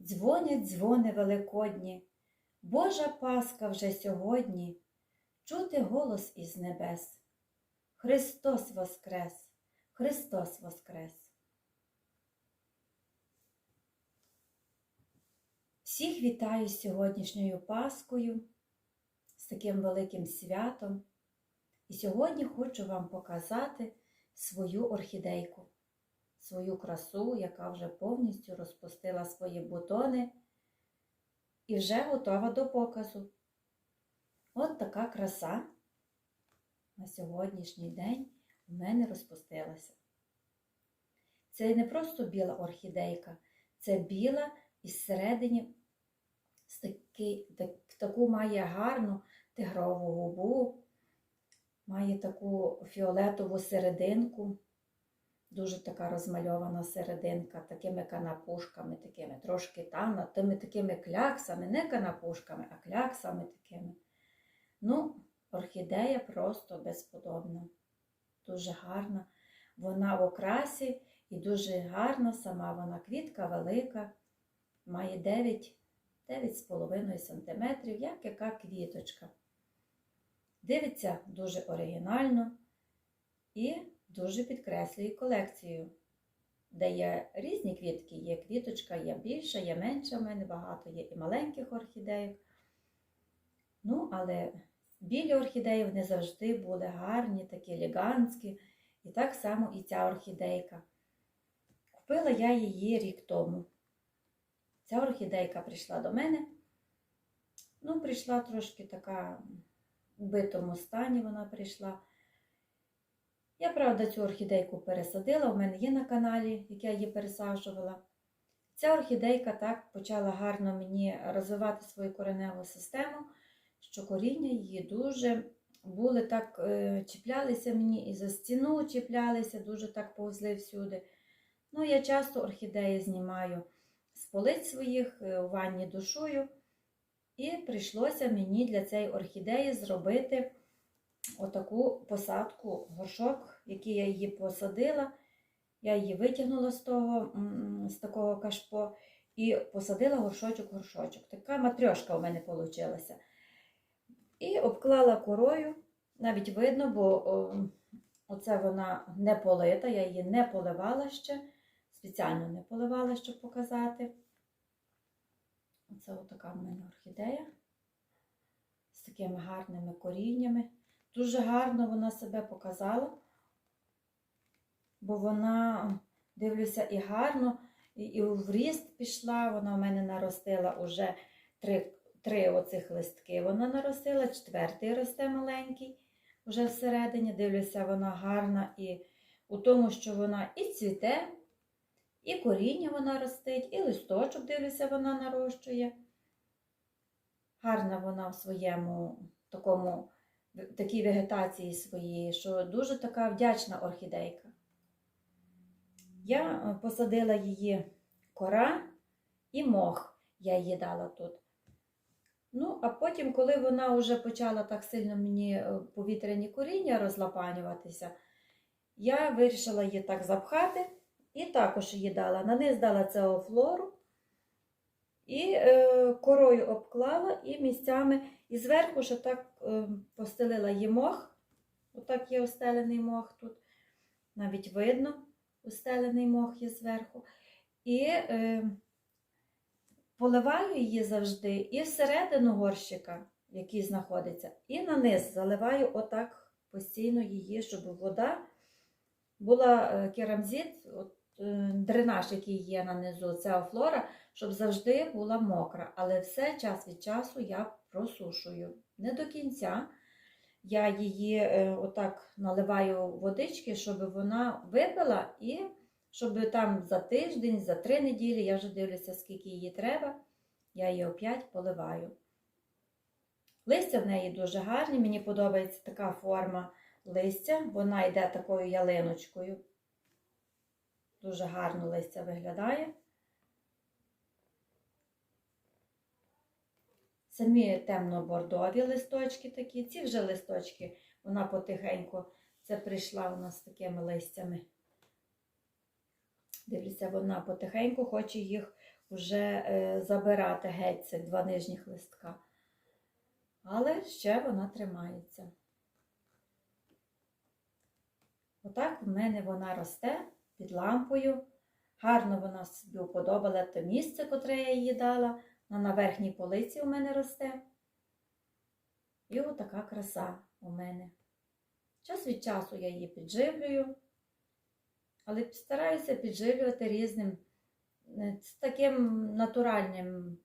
Дзвонять дзвони великодні, Божа Пасха вже сьогодні, чути голос із небес. Христос Воскрес! Христос Воскрес! Всіх вітаю з сьогоднішньою Паскою, з таким великим святом. І сьогодні хочу вам показати свою орхідейку, свою красу, яка вже повністю розпустила свої бутони і вже готова до показу. От така краса на сьогоднішній день у мене розпустилася. Це не просто біла орхідейка, це біла і всередині таку має гарну тигрову губу, має таку фіолетову серединку, дуже така розмальована серединка, такими канапушками, такими трошки там, тими такими кляксами, не канапушками, а кляксами такими. Ну, орхідея просто безподобна, дуже гарна. Вона в окрасі і дуже гарна, сама вона квітка велика, має 9 9,5 см, як яка квіточка. Дивиться дуже оригінально і дуже підкреслює колекцію, де є різні квітки, є квіточка, є більша, є менша, в мене багато є і маленьких орхідеїв. Ну, але білі орхідеї вони завжди були гарні, такі елегантські. І так само і ця орхідейка. Купила я її рік тому. Ця орхідейка прийшла до мене. Ну, прийшла трошки така в битому стані вона прийшла. Я, правда, цю орхідейку пересадила, у мене є на каналі, як я її пересаджувала. Ця орхідейка так почала гарно мені розвивати свою кореневу систему, що коріння її дуже були так, е, чіплялися мені і за стіну чіплялися, дуже так повзли всюди. Ну, я часто орхідеї знімаю з полиць своїх е, у ванні душою. І прийшлося мені для цієї орхідеї зробити отаку посадку горшок, який я її посадила. Я її витягнула з того, з такого кашпо і посадила горшочок-горшочок. Така матрьошка у мене вийшла. І обклала корою, навіть видно, бо оце вона не полита, я її не поливала ще, спеціально не поливала, щоб показати. Оце отака в мене орхідея з такими гарними коріннями. Дуже гарно вона себе показала, бо вона, дивлюся, і гарно, і, і в ріст пішла, вона в мене наростила уже три три оцих листки. Вона наростила, четвертий росте маленький, вже всередині. Дивлюся, вона гарна і у тому, що вона і цвіте. І коріння вона ростить, і листочок, дивлюся, вона нарощує. Гарна вона в своєму такому, такій вегетації своїй, що дуже така вдячна орхідейка. Я посадила її кора і мох, я її дала тут. Ну, а потім, коли вона вже почала так сильно мені повітряні коріння розлапанюватися, я вирішила її так запхати. І також її дала. На низ дала цеофлору і е, корою обклала і місцями, і зверху ще так е, постелила її мох. Отак є остелений мох тут. Навіть видно, устелений мох є зверху. І е, поливаю її завжди і всередину горщика, який знаходиться, і на низ заливаю отак постійно її, щоб вода була е, керамзит. От, Е, дренаж, який є на низу, це флора, щоб завжди була мокра. Але все час від часу я просушую. Не до кінця. Я її е, отак наливаю водички, щоб вона випила, і щоб там за тиждень, за три неділі, я вже дивлюся, скільки її треба, я її опять поливаю. Листя в неї дуже гарні, мені подобається така форма листя, вона йде такою ялиночкою. Дуже гарно листя виглядає. Самі темно-бордові листочки такі, ці вже листочки, вона потихеньку це прийшла у нас з такими листями. Дивлюся, вона потихеньку хоче їх вже е, забирати геть цих два нижніх листка. Але ще вона тримається. Отак в мене вона росте під лампою. Гарно вона собі уподобала те місце, котре я їй дала. Вона на верхній полиці у мене росте. І отака краса у мене. Час від часу я її підживлюю, але стараюся підживлювати різним, е, таким натуральним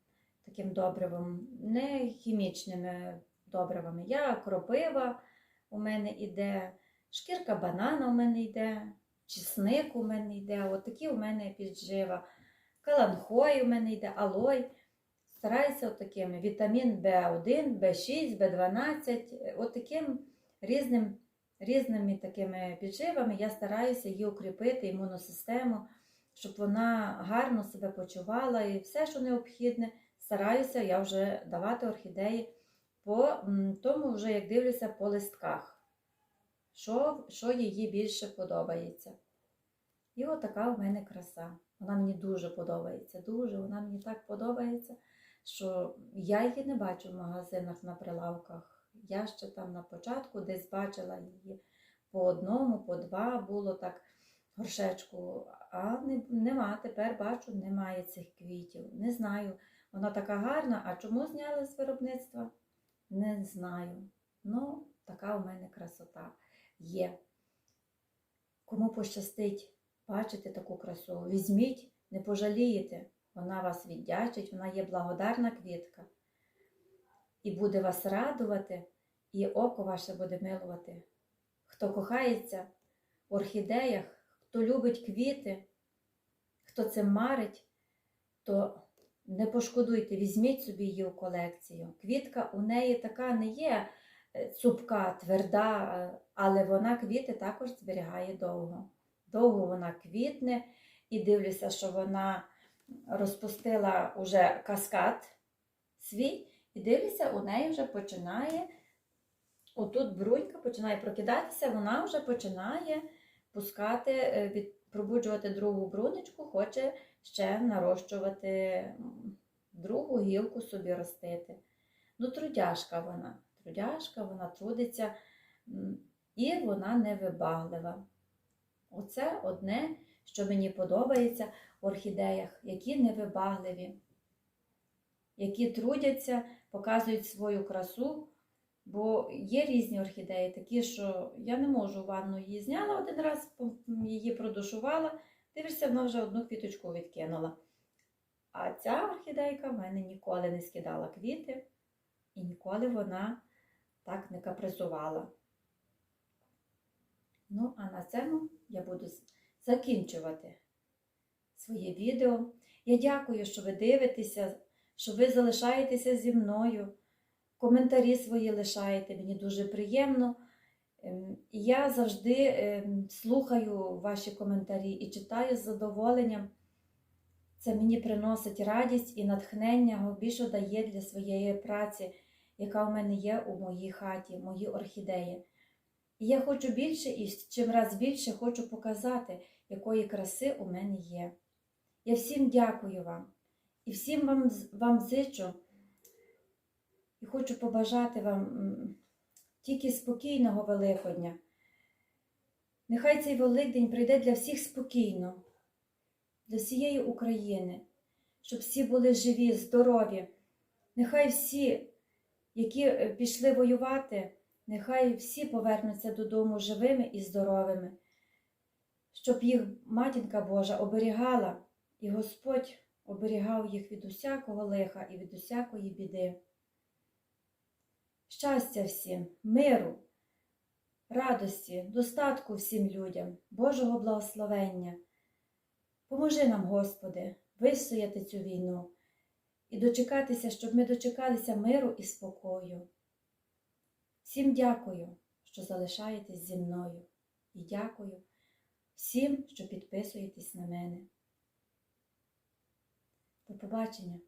таким добривом, не хімічними добривами. Я кропива у мене йде, шкірка банана у мене йде, чесник у мене йде, от такі у мене піджива, каланхой у мене йде, алой. Стараюся такими вітамін В1, В6, В12, от таким різним, різними такими підживами я стараюся її укріпити, імуносистему, щоб вона гарно себе почувала і все, що необхідне, стараюся я вже давати орхідеї по тому, вже як дивлюся по листках, що, що їй більше подобається. І от така у мене краса. Вона мені дуже подобається. Дуже вона мені так подобається, що я її не бачу в магазинах на прилавках. Я ще там на початку десь бачила її по одному, по два було так горшечку, а не, нема. Тепер бачу, немає цих квітів. Не знаю. Вона така гарна, а чому зняли з виробництва? Не знаю. Ну, така у мене красота є. Кому пощастить бачити таку красу, візьміть, не пожалієте, вона вас віддячить, вона є благодарна квітка. І буде вас радувати, і око ваше буде милувати. Хто кохається в орхідеях, хто любить квіти, хто це марить, то не пошкодуйте, візьміть собі її у колекцію. Квітка у неї така не є е, цупка, тверда, е, але вона квіти також зберігає довго. Довго вона квітне і дивлюся, що вона розпустила уже каскад свій, і дивлюся, у неї вже починає, отут брунька починає прокидатися, вона вже починає пускати, е, від, пробуджувати другу брунечку, хоче ще нарощувати другу гілку собі ростити. Ну, трудяшка вона, трудяшка, вона трудиться і вона невибаглива. Оце одне, що мені подобається в орхідеях, які невибагливі, які трудяться, показують свою красу. Бо є різні орхідеї, такі, що я не можу ванну її зняла один раз, її продушувала, дивишся, вона вже одну квіточку відкинула. А ця орхідейка в мене ніколи не скидала квіти, і ніколи вона так не капризувала. Ну, а на цьому я буду закінчувати своє відео. Я дякую, що ви дивитеся, що ви залишаєтеся зі мною. Коментарі свої лишаєте, мені дуже приємно. Ем, І я завжди ем, слухаю ваші коментарі і читаю з задоволенням. Це мені приносить радість і натхнення, більше дає для своєї праці, яка в мене є у моїй хаті, мої орхідеї. І я хочу більше і чим раз більше хочу показати, якої краси у мене є. Я всім дякую вам і всім вам, вам зичу. І хочу побажати вам тільки спокійного Великодня. Нехай цей Великдень прийде для всіх спокійно, для всієї України, щоб всі були живі, здорові. Нехай всі, які е, пішли воювати, нехай всі повернуться додому живими і здоровими, щоб їх матінка Божа оберігала, і Господь оберігав їх від усякого лиха і від усякої біди. Щастя всім, миру, радості, достатку всім людям, Божого благословення. Поможи нам, Господи, вистояти цю війну і дочекатися, щоб ми дочекалися миру і спокою. Всім дякую, що залишаєтесь зі мною. І дякую всім, що підписуєтесь на мене. До побачення!